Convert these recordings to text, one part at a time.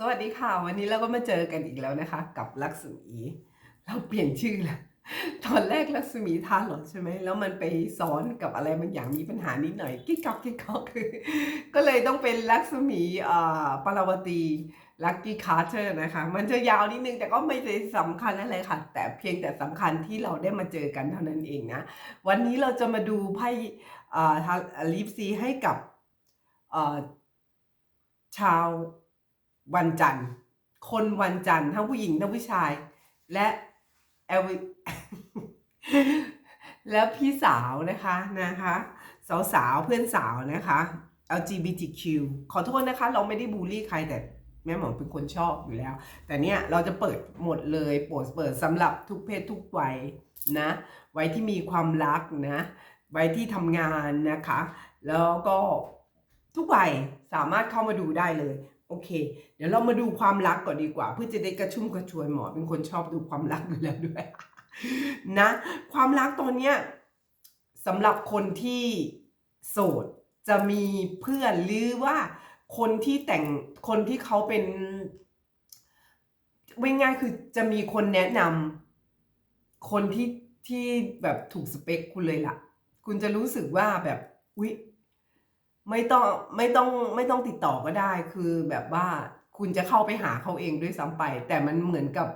สวัสดีค่ะ วันนี้เราก็มาเจอกันอีกแล้วนะคะ กับลักษมี เราเปลี่ยนชื่อแล้วตอนแรกลักษมีทานหรอใช่ไหมแล้วมันไปซ้อนกับอะไรบางอย่างมีปัญหานิดหน่อยกิ๊กก๊อกกิ๊กก๊อกคือ ก็เลยต้องเป็นลักษมีอ่าปาราวตีลักกี้คาร์เตอร์นะคะ มันจะยาวนิดนึงแต่ก็ไม่ได้สำคัญอะไรค่ะ แต่เพียงแต่สำคัญที่เราได้มาเจอกันเท่านั้นเองนะ วันนี้เราจะมาดูไพ่อ่าลิฟซีให้กับอ่าชาว วันจันทร์ คนวันจันทร์ทั้งผู้หญิงทั้งผู้ชาย และเอลแล้วพี่สาวนะคะนะคะสาวสาวเพื่อนสาวนะคะ LGBTQ ขอโทษนะคะ เราไม่ได้บูลลี่ใครแต่แม่หมอเป็นคนชอบอยู่แล้ว แต่เนี่ยเราจะเปิดหมดเลยโปรดเปิดสำหรับทุกเพศทุกวัยนะไว้ที่มีความรักนะไว้ที่ทำงานนะคะ แล้วก็ทุกวัยสามารถเข้ามาดูได้เลย โอเค เดี๋ยวเรามาดูความรักก่อนดีกว่า เพื่อจะได้กระชุ่มกระชวยหมอเป็นคนชอบดูความรักอยู่แล้วด้วยนะ ความรักตอนเนี้ยสำหรับคนที่โสดจะมีเพื่อนหรือว่าคนที่แต่งคนที่เขาเป็นไม่ง่ายคือจะมีคนแนะนำคนที่ที่แบบถูกสเปคคุณเลยล่ะ คุณจะรู้สึกว่าแบบอุ๊ย ไม่ต้องไม่ต้องไม่ต้องติดต่อก็ได้ คือแบบว่าคุณจะเข้าไปหาเขาเองด้วยซ้ำไป แต่มันเหมือนกับ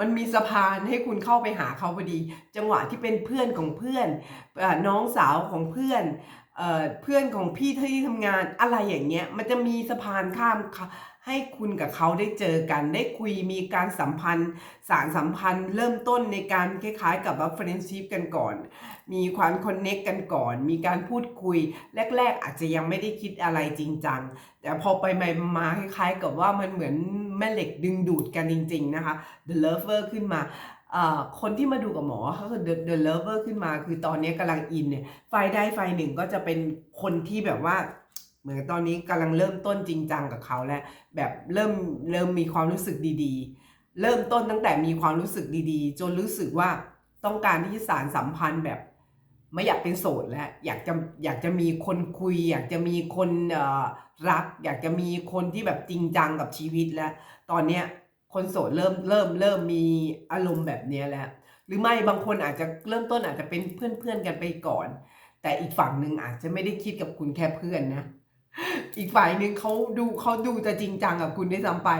มันมีสะพานให้คุณเข้าไปหาเขาพอดี จังหวะที่เป็นเพื่อนของเพื่อนน้องสาวของเพื่อน เอ่อเพื่อนของพี่ที่ทำงานอะไรอย่างเงี้ยมันจะมีสะพานข้ามค่ะให้คุณกับเขาได้เจอกันได้คุยมีการสัมพันธ์ สารสัมพันธ์ เริ่มต้นในการคล้ายๆ กับว่าเฟรนด์ชิพกันก่อน มีความคอนเน็กกันก่อน มีการพูดคุย แรก ๆ อาจจะยังไม่ได้คิดอะไรจริงจังแต่พอไปไปมาคล้าย ๆ กับว่ามันเหมือนแม่เหล็กดึงดูดกันจริง ๆ นะคะ The Lover ขึ้นมา อ่าคนที่มาดูกับหมอเขาคือ The, The Lover ขึ้นมา คือตอนนี้กำลังอินเนี่ยไฟล์ได้ไฟล์หนึ่งก็จะเป็นคนที่แบบว่า เหมือนตอนนี้กำลังเริ่มต้นจริงจังกับเขาแล้วแบบเริ่มเริ่มมีความรู้สึกดีๆ เริ่มต้นตั้งแต่มีความรู้สึกดีๆ จนรู้สึกว่าต้องการที่จะสารสัมพันธ์แบบ ไม่อยากเป็นโสดแล้วอยากจะอยากจะมีคนคุย อยากจะมีคนรัก อยากจะมีคนที่แบบจริงจังกับชีวิตแล้ว ตอนเนี้ย คนโสดเริ่มเริ่มเริ่มมีอารมณ์แบบเนี้แล้ว หรือไม่บางคนอาจจะเริ่มต้นอาจจะเป็นเพื่อนๆกันไปก่อน แต่อีกฝั่งหนึ่งอาจจะไม่ได้คิดกับคุณแค่เพื่อนนะอีกฝ่ายหนึ่งเขาดูเขาดูจะจริงจังกับคุณได้ซ้ำไป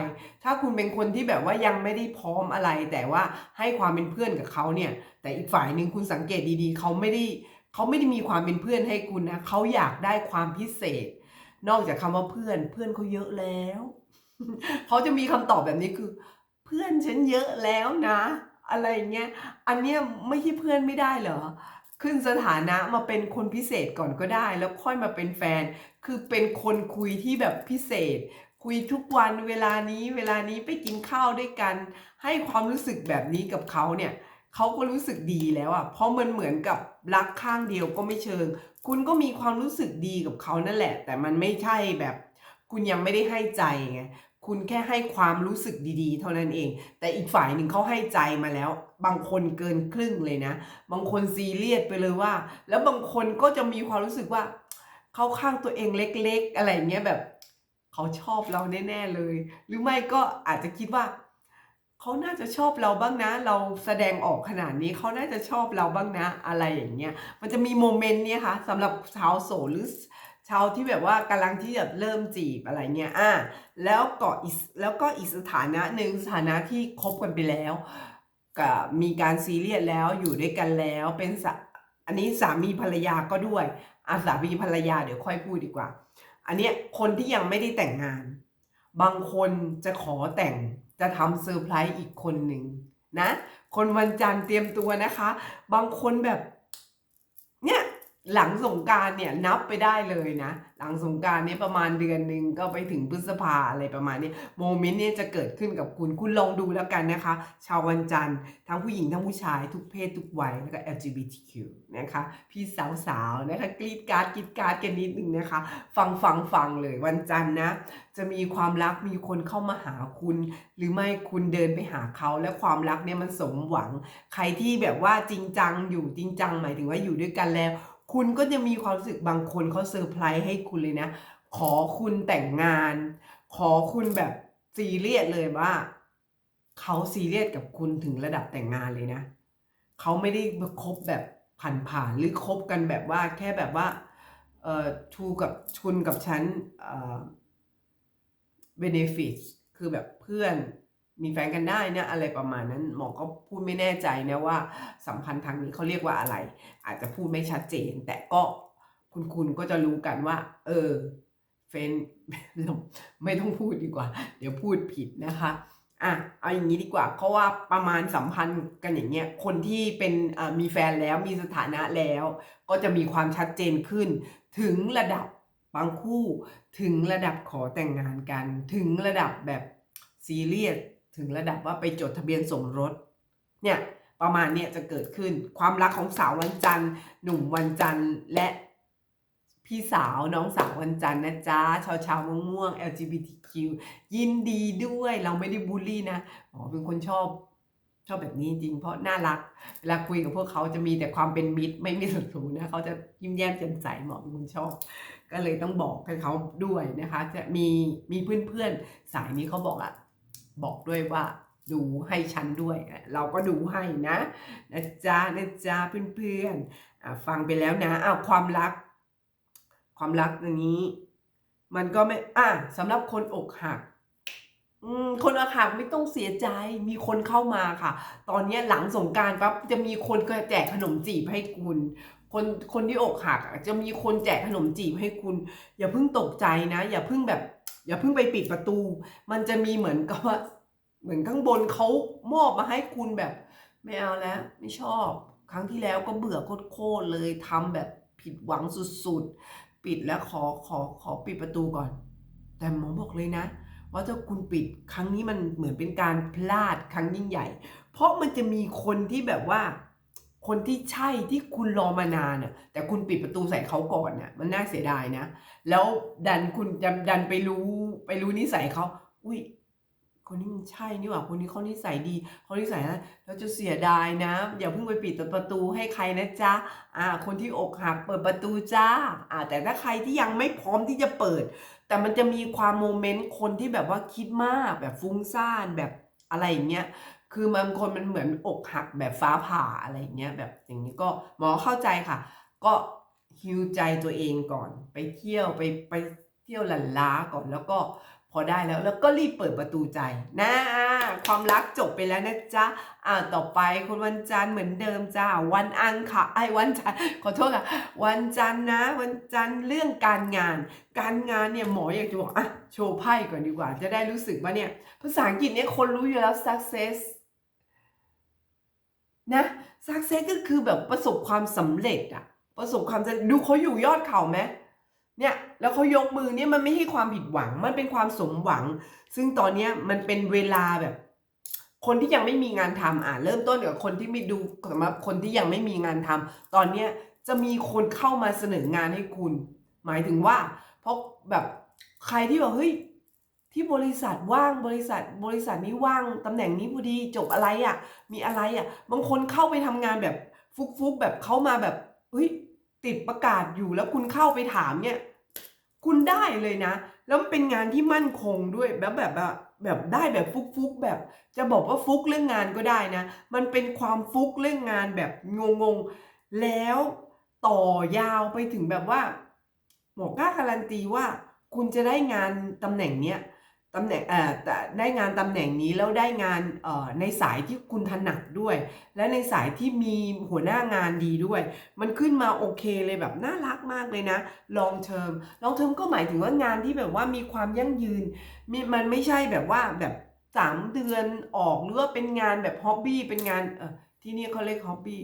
ถ้าคุณเป็นคนที่แบบว่ายังไม่ได้พร้อมอะไร แต่ว่าให้ความเป็นเพื่อนกับเขาเนี่ย แต่อีกฝ่ายหนึ่งคุณสังเกตดีๆเขาไม่ได้เขาไม่ได้มีความเป็นเพื่อนให้คุณนะเขาอยากได้ความพิเศษ นอกจากคำว่าเพื่อนเพื่อนเขาเยอะแล้ว เขาจะมีคำตอบแบบนี้คือ เพื่อนฉันเยอะแล้วนะ อะไรเงี้ยอันเนี้ยไม่ใช่เพื่อนไม่ได้เหรอขึ้นสถานะมาเป็นคนพิเศษก่อนก็ได้ แล้วค่อยมาเป็นแฟน คือเป็นคนคุยที่แบบพิเศษ คุยทุกวันเวลานี้เวลานี้ไปกินข้าวด้วยกัน ให้ความรู้สึกแบบนี้กับเขาเนี่ยเขาก็รู้สึกดีแล้วอะเพราะมันเหมือนกับรักข้างเดียวก็ไม่เชิง คุณก็มีความรู้สึกดีกับเขานั่นแหละ แต่มันไม่ใช่แบบ คุณยังไม่ได้ให้ใจไง คุณแค่ให้ความรู้สึกดีๆ เท่านั้นเอง แต่อีกฝ่ายหนึ่งเขาให้ใจมาแล้ว บางคนเกินครึ่งเลยนะ บางคนซีเรียสไปเลยว่า แล้วบางคนก็จะมีความรู้สึกว่าเขาข้างตัวเองเล็ก ๆ อะไรเงี้ยแบบเขาชอบเราแน่ๆเลย หรือไม่ก็อาจจะคิดว่าเขาน่าจะชอบเราบ้างนะ เราแสดงออกขนาดนี้เขาน่าจะชอบเราบ้างนะอะไรอย่างเงี้ย มันจะมีโมเมนต์เนี้ยค่ะสำหรับชาวโสดหรือ ชาวที่แบบว่ากำลังที่จะเริ่มจีบอะไรเงี้ยอะแล้วก็อีกแล้วก็อีกสถานะหนึ่งสถานะที่คบกันไปแล้วกับมีการซีเรียสแล้วอยู่ด้วยกันแล้วเป็นสอันนี้สามีภรรยาก็ด้วยอาสามีภรรยาเดี๋ยวค่อยพูดดีกว่า อันเนี้ยคนที่ยังไม่ได้แต่งงาน บางคนจะขอแต่งจะทำเซอร์ไพรส์อีกคนหนึ่งนะ คนวันจันทร์เตรียมตัวนะคะ บางคนแบบ หลังสงการเนี่ยนับไปได้เลยนะ หลังสงการเนี่ยประมาณเดือนหนึ่งก็ไปถึงพฤษภาอะไรประมาณนี้โมเมนต์เนี่ยจะเกิดขึ้นกับคุณคุณลองดูแล้วกันนะคะ ชาววันจันทร์ทั้งผู้หญิงทั้งผู้ชายทุกเพศทุกวัยแล้วก็ LGBTQ นะคะ พี่สาวๆนะคะกรีดการ์ดกรีดการ์ดกันนิดนึงนะคะ ฟังฟังฟังเลยวันจันทร์นะ จะมีความรักมีคนเข้ามาหาคุณ หรือไม่คุณเดินไปหาเขาและความรักเนี่ยมันสมหวัง ใครที่แบบว่าจริงจังอยู่จริงจังหมายถึงว่าอยู่ด้วยกันแล้ว คุณก็จะมีความรู้สึกบางคนเขาเซอร์ไพรส์ให้คุณเลยนะ ขอคุณแต่งงาน ขอคุณแบบซีเรียสเลยว่าเขาซีเรียสกับคุณถึงระดับแต่งงานเลยนะเขาไม่ได้คบแบบผ่านๆหรือคบกันแบบว่าแค่แบบว่าเอ่อทูกับชุนกับฉันเอ่อ benefit คือแบบเพื่อน มีแฟนกันได้นะอะไรประมาณนั้นหมอก็พูดไม่แน่ใจนะว่าสัมพันธ์ทางนี้เขาเรียกว่าอะไร อาจจะพูดไม่ชัดเจน แต่ก็คุณคุณก็จะรู้กันว่า เออเฟนไม่ต้องพูดดีกว่า เดี๋ยวพูดผิดนะคะอะเอาอย่างนี้ดีกว่าเพราะว่าประมาณสัมพันธ์กันอย่างเงี้ยคนที่เป็นมีแฟนแล้วมีสถานะแล้ว ก็จะมีความชัดเจนขึ้น ถึงระดับบางคู่ ถึงระดับขอแต่งงานกัน ถึงระดับแบบซีเรียส ถึงระดับว่าไปจดทะเบียนสมรสเนี่ยประมาณเนี้ยจะเกิดขึ้นความรักของสาววันจันทร์หนุ่มวันจันทร์และพี่สาวน้องสาววันจันทร์นะจ๊ะชาวชาวม่วงม่วง LGBTQ ยินดีด้วยเราไม่ได้บูลลี่นะหมอเป็นคนชอบชอบแบบนี้จริงเพราะน่ารักเวลาคุยกับพวกเขาจะมีแต่ความเป็นมิตรไม่มีศัตรูนะเขาจะยิ้มแย้มแจ่มใสเหมอเป็นคนชอบ ก็เลยต้องบอกให้เขาด้วยนะคะ จะมีมีเพื่อนๆสายนี้เขาบอกอะ บอกด้วยว่าดูให้ฉันด้วย เราก็ดูให้นะนะจ๊ะนะจ๊ะเพื่อนๆอะฟังไปแล้วนะอ้าวความรัก ความรักอย่างนี้ มันก็ไม่อะสำหรับคนอกหักอืมคนอกหักไม่ต้องเสียใจมีคนเข้ามาค่ะ ตอนนี้หลังสงการปั๊บจะมีคนก็แจกขนมจีบให้คุณ คนคนที่อกหักจะมีคนแจกขนมจีบให้คุณ อย่าเพิ่งตกใจนะ อย่าเพิ่งแบบ อย่าเพิ่งไปปิดประตู มันจะมีเหมือนกับว่าเหมือนข้างบนเขามอบมาให้คุณแบบ ไม่เอาแล้ว ไม่ชอบ ครั้งที่แล้วก็เบื่อโคตรเลยทำแบบผิดหวังสุดๆ ปิดแล้วขอขอขอปิดประตูก่อน แต่หมอบอกเลยนะ ว่าถ้าคุณปิดครั้งนี้มันเหมือนเป็นการพลาดครั้งยิ่งใหญ่ เพราะมันจะมีคนที่แบบว่า คนที่ใช่ที่คุณรอมานานน่ะ แต่คุณปิดประตูใส่เขาก่อนน่ะ มันน่าเสียดายนะ แล้วดันคุณดันดันไปรู้ไปรู้นิสัยเขาอุ้ยคนนี้มันใช่นี่หว่าคนนี้เขานิสัยดีเขานิสัยนะเราจะเสียดายนะ อย่าเพิ่งไปปิดประตูให้ใครนะจ๊ะอ่า คนที่อกหักเปิดประตูจ้า อ่า แต่ถ้าใครที่ยังไม่พร้อมที่จะเปิด แต่มันจะมีความโมเมนต์คนที่แบบว่าคิดมากแบบฟุ้งซ่านแบบอะไรอย่างเงี้ย คือบางคนมันเหมือนอกหักแบบฟ้าผ่าอะไรเงี้ยแบบอย่างนี้ก็หมอเข้าใจค่ะ ก็ฮิวใจตัวเองก่อน ไปเที่ยวไปไปเที่ยวหลันล้าก่อนแล้วก็พอได้แล้วแล้วก็รีบเปิดประตูใจนะความรักจบไปแล้วนะจ๊ะอ่าต่อไปคนวันจันทร์เหมือนเดิมจ้าวันอังค่ะไอ้วันจันทร์ขอโทษค่ะวันจันทร์นะ วันจันทร์เรื่องการงาน การงานเนี่ยหมออยากจะบอกอะโชว์ไพ่ก่อนดีกว่า จะได้รู้สึกว่าเนี่ยภาษาอังกฤษเนี่ยคนรู้อยู่แล้ว success นะ success ก็คือแบบประสบความสำเร็จอะประสบความสำเร็จดูเขาอยู่ยอดเขาไหมเนี่ยแล้วเขายกมือเนี่ยมันไม่ใช่ความผิดหวังมันเป็นความสมหวัง ซึ่งตอนเนี้ยมันเป็นเวลาแบบ คนที่ยังไม่มีงานทำอะเริ่มต้นกับคนที่ไม่ดูสำหรับคนที่ยังไม่มีงานทำตอนเนี้ยจะมีคนเข้ามาเสนองานให้คุณ หมายถึงว่าเพราะแบบใครที่แบอกเฮ้ย ที่บริษัทว่างบริษัทบริษัทนี้ว่างตำแหน่งนี้พอดีจบอะไรอะ่ะ มีอะไรอะ่ะ บางคนเข้าไปทำงานแบบฟุกๆแบบเข้ามาแบบเฮ้ยติดประกาศอยู่แล้วคุณเข้าไปถามเนี่ย คุณได้เลยนะ แล้วมันเป็นงานที่มั่นคงด้วยแบบแบบแบบแบบได้แบบฟุกๆแบบ จะบอกว่าฟุกเรื่องงานก็ได้นะ มันเป็นความฟุกเรื่องงานแบบงงๆแล้วต่อยาวไปถึงแบบว่า หมอกล้าการันตีว่า คุณจะได้งานตำแหน่งเนี้ย ตำแหน่งเอ่อแต่ได้งานตำแหน่งนี้แล้วได้งานเอ่อในสายที่คุณถนัดด้วย และในสายที่มีหัวหน้างานดีด้วย มันขึ้นมาโอเคเลยแบบน่ารักมากเลยนะ long term long term ก็หมายถึงว่างานที่แบบว่ามีความยั่งยืนมีมันไม่ใช่แบบว่าแบบสามเดือนออกหรือว่าเป็นงานแบบฮ็อบบี้เป็นงานเอ่อที่นี่เขาเรียกฮ็อบบี้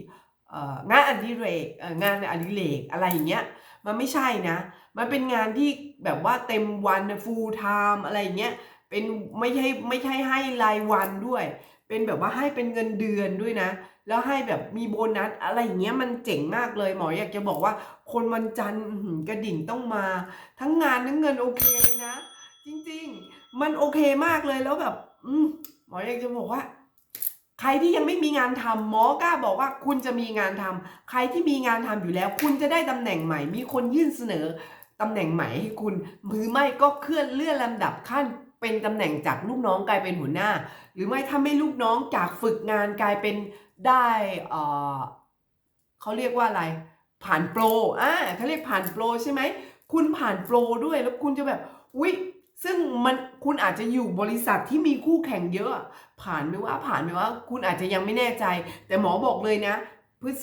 งานอดิเรกเอ่องานอดิเรกอะไรอย่างเงี้ยมันไม่ใช่นะ มันเป็นงานที่แบบว่าเต็มวัน full time อะไรอย่างเงี้ยเป็นไม่ใช่ไม่ใช่ให้รายวันด้วย เป็นแบบว่าให้เป็นเงินเดือนด้วยนะ แล้วให้แบบมีโบนัสอะไรอย่างเงี้ยมันเจ๋งมากเลยหมออยากจะบอกว่า คนวันจันทร์กระดิ่งต้องมา ทั้งงานทั้งเงินโอเคเลยนะ จริงๆ มันโอเคมากเลยแล้วแบบ อืมหมออยากจะบอกว่า ใครที่ยังไม่มีงานทำหมอกล้าบอกว่าคุณจะมีงานทำใครที่มีงานทำอยู่แล้ว คุณจะได้ตำแหน่งใหม่ มีคนยื่นเสนอตำแหน่งใหม่ให้คุณหรือไม่ก็เคลื่อนเลื่อนลำดับขั้นเป็นตำแหน่งจากลูกน้องกลายเป็นหัวหน้า หรือไม่ถ้าไม่ลูกน้องจากฝึกงานกลายเป็นได้เออเขาเรียกว่าอะไร ผ่านโปรอ่าเขาเรียกผ่านโปรใช่ไหมคุณผ่านโปรด้วยแล้วคุณจะแบบอุ๊ย ซึ่งมันคุณอาจจะอยู่บริษัทที่มีคู่แข่งเยอะ ผ่านไม่ว่าผ่านไม่ว่า คุณอาจจะยังไม่แน่ใจ แต่หมอบอกเลยนะพฤษ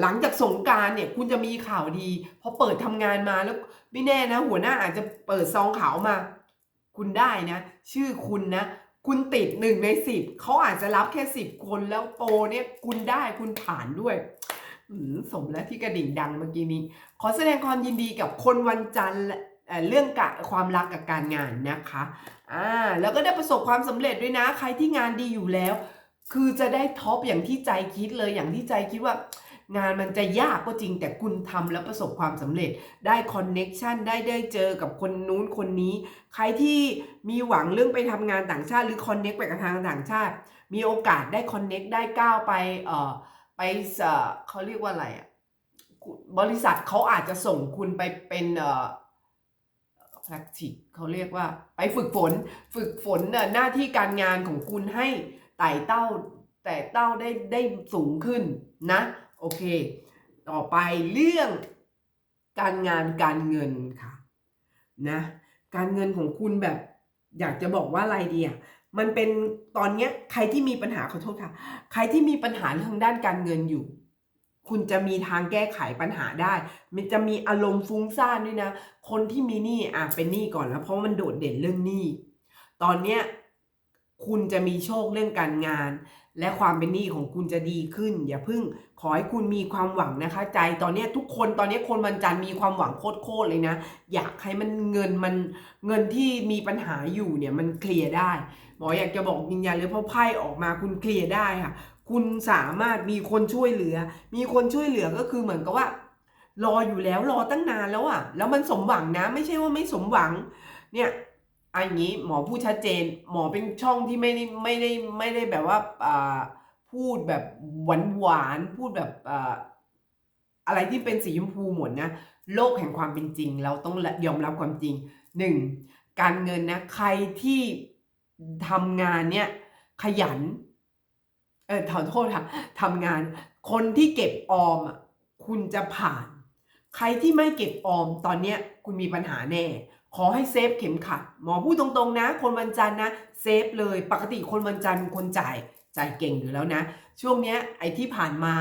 หลังจากสงการเนี่ยคุณจะมีข่าวดีพอเปิดทำงานมาแล้วไม่แน่นะ หัวหน้าอาจจะเปิดซองขาวมา คุณได้นะ ชื่อคุณนะ คุณติดหนึ่งในสิบเขาอาจจะรับแค่สิบคนแล้วโปเนี่ยคุณได้คุณผ่านด้วยสมแล้วที่กระดิ่งดังเมื่อกี้นี้ ขอแสดงความยินดีกับคนวันจันทร์ เรื่องกะความรักกับการงานนะคะอ่าแล้วก็ได้ประสบความสำเร็จด้วยนะ ใครที่งานดีอยู่แล้ว คือจะได้ท็อปอย่างที่ใจคิดเลยอย่างที่ใจคิดว่างานมันจะยากก็จริงแต่คุณทำแล้วประสบความสำเร็จได้คอนเน็กชันได้ได้เจอกับคนนู้นคนนี้ ใครที่มีหวังเรื่องไปทำงานต่างชาติหรือคอนเน็กไปกับทางต่างชาติ มีโอกาสได้คอนเน็กได้ก้าวไปเอ่อไปเอ่อเขาเรียกว่าอะไรอะบริษัทเขาอาจจะส่งคุณไปเป็นเอ่อ practice เขาเรียกว่าไปฝึกฝน ฝึกฝนหน้าที่การงานของคุณให้ไต่เต้า แต่เต้าได้ได้สูงขึ้นนะ โอเค ต่อไปเรื่องการงานการเงินค่ะนะการเงินของคุณแบบ อยากจะบอกว่าอะไรดีอะมันเป็นตอนเนี้ยใครที่มีปัญหาขอโทษค่ะ ใครที่มีปัญหาทางด้านการเงินอยู่ คุณจะมีทางแก้ไขปัญหาได้ มันจะมีอารมณ์ฟุ้งซ่านด้วยนะ คนที่มีหนี้อะเป็นหนี้ก่อนแล้ว เพราะมันโดดเด่นเรื่องหนี้ ตอนเนี้ยคุณจะมีโชคเรื่องการงาน และความเป็นหนี้ของคุณจะดีขึ้น อย่าเพึ่งขอให้คุณมีความหวังนะคะ ใจตอนนี้ทุกคนตอนนี้คนวันจันทร์มีความหวังโคตรๆเลยนะ อยากให้มันเงินมันเงินที่มีปัญหาอยู่เนี่ยมันเคลียร์ได้หมออยากจะบอกยืนยันเลยเพราะไพ่ออกมาคุณเคลียร์ได้ค่ะ คุณสามารถมีคนช่วยเหลือ มีคนช่วยเหลือก็คือเหมือนกับว่า รออยู่แล้วรอตั้งนานแล้วอะแล้วมันสมหวังนะ ไม่ใช่ว่าไม่สมหวัง เนี่ยอันนี้หมอพูดชัดเจน หมอเป็นช่องที่ไม่ได้ไม่ได้ไม่ได้แบบว่าอ่าพูดแบบหวานหวานพูดแบบอ่าอะไรที่เป็นสีชมพูหมดนะโลกแห่งความเป็นจริง เราต้องยอมรับความจริงหนึ่งการเงินนะใครที่ทำงานเนี่ยขยัน เออขอโทษค่ะทำงาน คนที่เก็บออมอะคุณจะผ่าน ใครที่ไม่เก็บออมตอนเนี้ยคุณมีปัญหาแน่ ขอให้เซฟเข็มขัด หมอพูดตรงๆนะ คนวันจันทร์นะเซฟเลยปกติคนวันจันทร์คนจ่ายจ่ายเก่งอยู่แล้วนะ ช่วงเนี้ยไอ้ที่ผ่านมา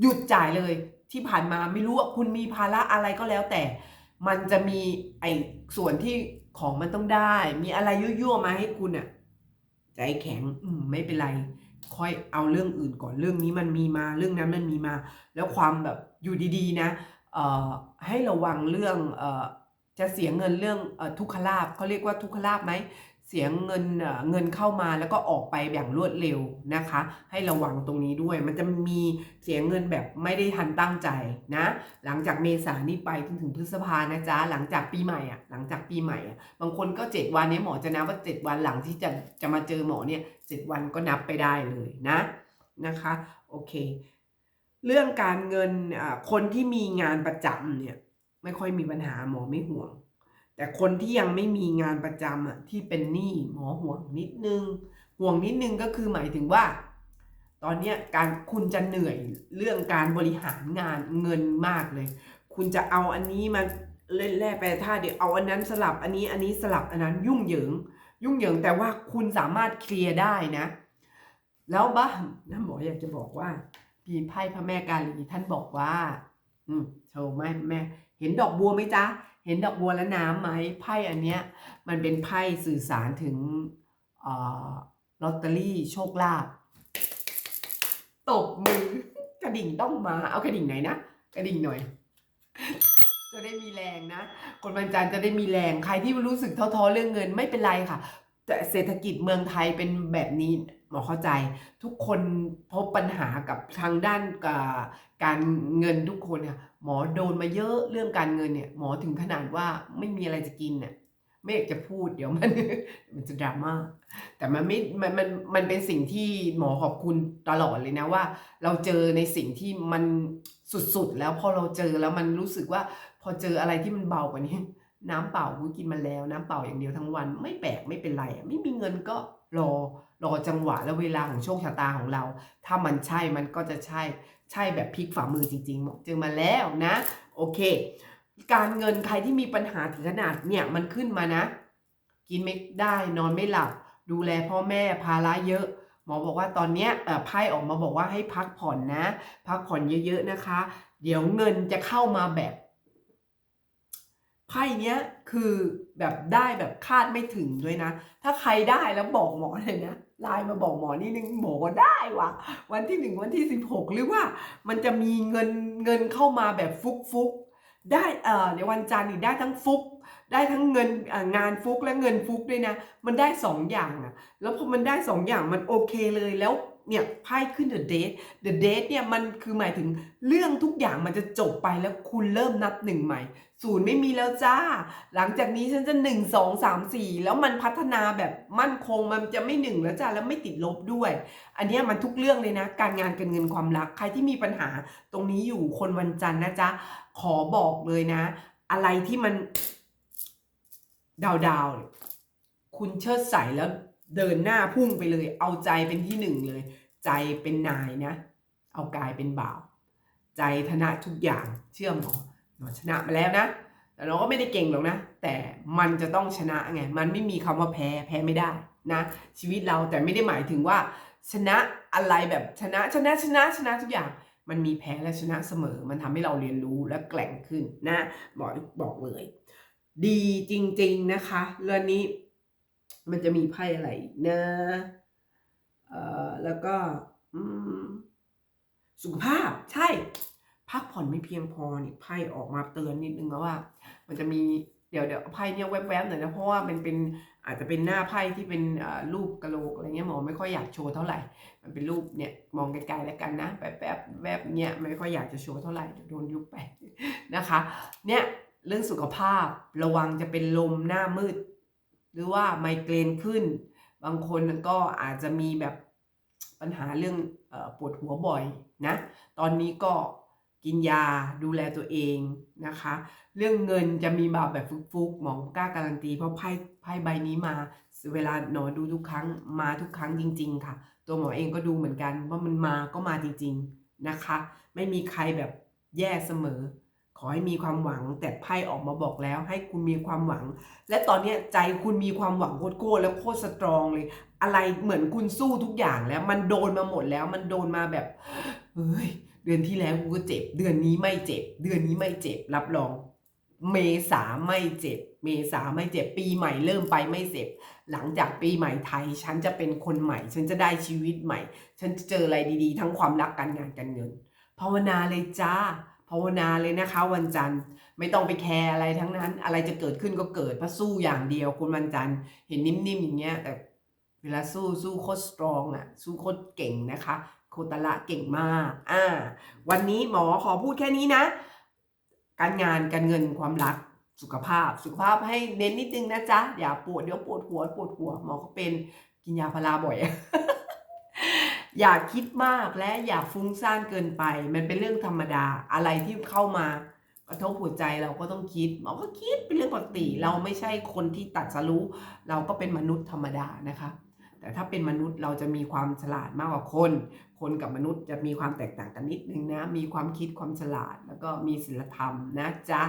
หยุดจ่ายเลย ที่ผ่านมาไม่รู้ว่าคุณมีภาระอะไรก็แล้วแต่ มันจะมีไอ้ส่วนที่ของมันต้องได้ มีอะไรยั่วๆมาให้คุณอะใจแข็งอืมไม่เป็นไร ค่อยเอาเรื่องอื่นก่อนเรื่องนี้มันมีมาเรื่องนั้นมันมีมา แล้วความแบบอยู่ดีๆนะเอ่อให้ระวังเรื่องเอ่อจะเสียเงินเรื่องอทุกขลาบเขาเรียกว่าทุกขลาบไหม เสียงเงินเงินเข้ามาแล้วก็ออกไปอย่างรวดเร็วนะคะ ให้ระวังตรงนี้ด้วย มันจะมีเสียงเงินแบบไม่ได้ทันตั้งใจนะ หลังจากเมษานี้ไปจนถึงพฤษภานะจ๊ะหลังจากปีใหม่อะหลังจากปีใหม่อะบางคนก็เจ็ดวันนี้หมอจะนับว่าเจ็ดวันหลังที่จะจะมาเจอหมอเนี่ยเจ็ดวันก็นับไปได้เลยนะนะคะโอเค เรื่องการเงินคนที่มีงานประจำเนี่ยไม่ค่อยมีปัญหาหมอไม่ห่วง แต่คนที่ยังไม่มีงานประจำอะที่เป็นหนี้หมอห่วงนิดนึง ห่วงนิดนึงก็คือหมายถึงว่า ตอนนี้การคุณจะเหนื่อยเรื่องการบริหารงานเงินมากเลย คุณจะเอาอันนี้มาเล่นแร่แปรธาตุเดี๋ยวเอาอันนั้นสลับอันนี้อันนี้สลับอันนั้นยุ่งเหยิง ยุ่งเหยิงแต่ว่าคุณสามารถเคลียร์ได้นะ แล้วบ้างนะหมออยากจะบอกว่าปีไพ่พระแม่กาลีท่านบอกว่า อืมโชว์ไหมแม่ เห็นดอกบัวไหมจ๊ะ เห็นดอกบัวและน้ำไหมไพ่อันเนี้ยมันเป็นไพ่สื่อสารถึงออลอตเตอรี่โชคลาภตบมือกระดิ่งต้องมา เอากระดิ่งไหนนะกระดิ่งหน่อย จะได้มีแรงนะ คนวันจันทร์จะได้มีแรงใครที่รู้สึกท้อๆเรื่องเงินไม่เป็นไรค่ะ แต่เศรษฐกิจเมืองไทยเป็นแบบนี้ หมอเข้าใจทุกคนพบปัญหากับทางด้านการเงินทุกคนค่ะหมอโดนมาเยอะเรื่องการเงินเนี่ย หมอถึงขนาดว่าไม่มีอะไรจะกินเนี่ยไม่อยากจะพูดเดี๋ยวมันมันจะดราม่าแต่มันไม่มันมันมันเป็นสิ่งที่หมอขอบคุณตลอดเลยนะว่า เราเจอในสิ่งที่มันสุดๆ แล้วพอเราเจอแล้วมันรู้สึกว่า พอเจออะไรที่มันเบากว่านี้ น้ำเปล่ากูกินมาแล้ว น้ำเปล่าอย่างเดียวทั้งวัน ไม่แปลกไม่เป็นไร ไม่มีเงินก็รอ รอจังหวะและเวลาของโชคชะตาของเรา ถ้ามันใช่มันก็จะใช่ใช่แบบพลิกฝ่ามือจริงๆบอกเจอมาแล้วนะ โอเค การเงินใครที่มีปัญหาถึงขนาดเนี่ยมันขึ้นมานะ กินไม่ได้นอนไม่หลับ ดูแลพ่อแม่ภาระเยอะหมอบอกว่าตอนเนี้ยเอ่อไพ่ออกมาบอกว่าให้พักผ่อนนะ พักผ่อนเยอะ ๆนะคะ เดี๋ยวเงินจะเข้ามาแบบไพ่เนี้ยคือแบบได้แบบคาดไม่ถึงด้วยนะ ถ้าใครได้แล้วบอกหมอเลยนะ ไลน์มาบอกหมอนี่นึงหมอก็ได้ว่ะ วันที่หนึ่งวันที่สิบหกหรือว่ามันจะมีเงินเงินเข้ามาแบบฟุกฟุกได้เอ่อในวันจันทร์นี่ได้ทั้งฟุก ได้ทั้งเงินงานฟุกและเงินฟุกด้วยนะ มันได้สองอย่างอะแล้วพอมันได้สองอย่างมันโอเคเลยแล้ว เนี่ยไพ่ขึ้น the date the date เนี่ยมันคือหมายถึงเรื่องทุกอย่างมันจะจบไปแล้วคุณเริ่มนับหนึ่งใหม่ศูนย์ไม่มีแล้วจ้า หลังจากนี้ฉันจะหนึ่งสองสามสี่แล้วมันพัฒนาแบบมั่นคงมันจะไม่หนึ่งแล้วจ้าแล้วไม่ติดลบด้วย อันนี้มันทุกเรื่องเลยนะ การงานการเงินความรักใครที่มีปัญหาตรงนี้อยู่คนวันจันทร์นะจ๊ะขอบอกเลยนะ อะไรที่มันดาวดาวๆเนี่ยคุณเชิดใส่แล้ว เดินหน้าพุ่งไปเลย เอาใจเป็นที่หนึ่งเลย ใจเป็นนายนะ เอากายเป็นบ่าว ใจชนะทุกอย่างเชื่อหมอหมอชนะมาแล้วนะแต่เราก็ไม่ได้เก่งหรอกนะ แต่มันจะต้องชนะไงมันไม่มีคำว่าแพ้แพ้ไม่ได้นะ ชีวิตเราแต่ไม่ได้หมายถึงว่า ชนะอะไรแบบชนะชนะชนะชนะทุกอย่างมันมีแพ้และชนะเสมอ มันทำให้เราเรียนรู้และแกร่งขึ้นนะหมอบอกเลย ดีจริง ๆนะคะ เรื่องนี้ มันจะมีไพ่อะไรนะเอ่อแล้วก็สุขภาพใช่ พักผ่อนไม่เพียงพอนี่ไพ่ออกมาเตือนนิดนึงนะว่า มันจะมีเดี๋ยวเดี๋ยวไพ่เนี่ยแวบๆหน่อยนะเพราะว่ามันเป็นอาจจะเป็นหน้าไพ่ที่เป็นรูปกระโหลกอะไรเงี้ยหมอไม่ค่อยอยากโชว์เท่าไหร่ มันเป็นรูปเนี่ยมองไกลๆแล้วกันนะแบบแบบแวบๆเนี่ยไม่ค่อยอยากจะโชว์เท่าไหร่โดนยุบไปนะคะ เนี่ยเรื่องสุขภาพระวังจะเป็นลมหน้ามืด หรือว่าไมเกรนขึ้น บางคนก็อาจจะมีแบบปัญหาเรื่องอปวดหัวบ่อยนะ ตอนนี้ก็กินยาดูแลตัวเองนะคะ เรื่องเงินจะมีมาแบบฟุกๆหมอกล้าการันตี เพราะไพ่ไพ่ใบนี้มา เวลาหนอดูทุกครั้งมาทุกครั้งจริง ๆ ค่ะ ตัวหมอเองก็ดูเหมือนกันว่ามันมาก็มาจริง ๆนะคะ ไม่มีใครแบบแย่เสมอ อให้มีความหวังแต่ไพ่ออกมาบอกแล้ว ให้คุณมีความหวัง และตอนนี้ใจคุณมีความหวังโคตรโคตรแล้วโคตรสตรองเลย อะไรเหมือนคุณสู้ทุกอย่างแล้ว มันโดนมาหมดแล้วมันโดนมาแบบเฮ้ยเดือนที่แล้วกูก็เจ็บ เดือนนี้ไม่เจ็บ เดือนนี้ไม่เจ็บ รับรอง เมษาไม่เจ็บ เมษาไม่เจ็บ ปีใหม่เริ่มไปไม่เจ็บ หลังจากปีใหม่ไทย ฉันจะเป็นคนใหม่ ฉันจะได้ชีวิตใหม่ ฉันจะเจออะไรดีๆ ทั้งความรักการงานการเงิน ภาวนาเลยจ้า ภาวนาเลยนะคะ วันจันทร์ไม่ต้องไปแคร์อะไรทั้งนั้น อะไรจะเกิดขึ้นก็เกิดเพราะสู้อย่างเดียวคุณวันจันทร์เห็นนิ่มๆอย่างเงี้ยแต่เวลาสู้สู้โคตรสตรองอะสู้โคตรเก่งนะคะ โคตรละเก่งมากอ่าวันนี้หมอขอพูดแค่นี้นะ การงานการเงินความรักสุขภาพ สุขภาพให้เน้นนิดนึงนะจ๊ะอย่าปวดเดี๋ยวปวดหัวปวดหัวหมอก็เป็นกินยาพาราบ่อย อย่าคิดมากและอย่าฟุ้งซ่านเกินไป มันเป็นเรื่องธรรมดาอะไรที่เข้ามากระทบหัวใจเราก็ต้องคิดหมอก็คิดเป็นเรื่องปกติ เราไม่ใช่คนที่ตัดสรู้ เราก็เป็นมนุษย์ธรรมดานะคะ แต่ถ้าเป็นมนุษย์เราจะมีความฉลาดมากกว่าคน คนกับมนุษย์จะมีความแตกต่างกันนิดนึงนะ มีความคิดความฉลาดแล้วก็มีศีลธรรมนะจ๊ะ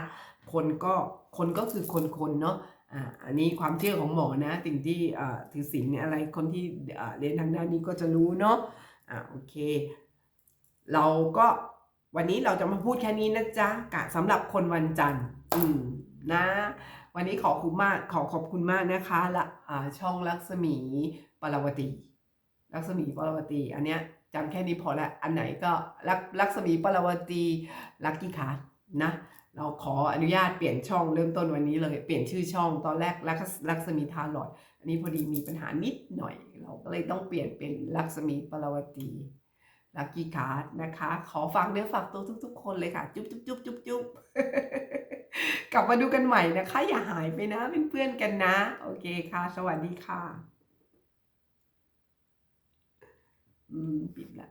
คนก็คนก็คือคนคนเนาะ อ่าอันนี้ความเชื่อของหมอนะ สิ่งที่อ่าถือศีลเนี่ยอะไรคนที่อ่าเรียนทางด้านนี้ก็จะรู้เนาะอ่าโอเค เราก็วันนี้เราจะมาพูดแค่นี้นะจ๊ะกะสำหรับคนวันจันทร์อืมนะ วันนี้ขอคุณมากขอขอบคุณมากนะคะละอ่าช่องลักษมีปรวตีลักษมีปรวตี อันเนี้ยจำแค่นี้พอละอันไหนก็ลักลักษมีปรวตีลักกี้คาร์นะ เราขออนุญาตเปลี่ยนช่องเริ่มต้นวันนี้เลยเปลี่ยนชื่อช่องตอนแรกลักษลักษมีทาลอดอันนี้พอดีมีปัญหานิดหน่อย เราก็เลยต้องเปลี่ยนเป็นลักษมีปราวตีลักกี้คาร์ดนะคะ ขอฝากเนื้อฝากตัวทุก ๆ คนเลยค่ะ จุ๊บจุ๊บจุ๊บจุ๊บจุ๊บกลับมาดูกันใหม่นะคะ อย่าหายไปนะเป็นเพื่อนกันนะ โอเคค่ะ สวัสดีค่ะ อืม ปิดละ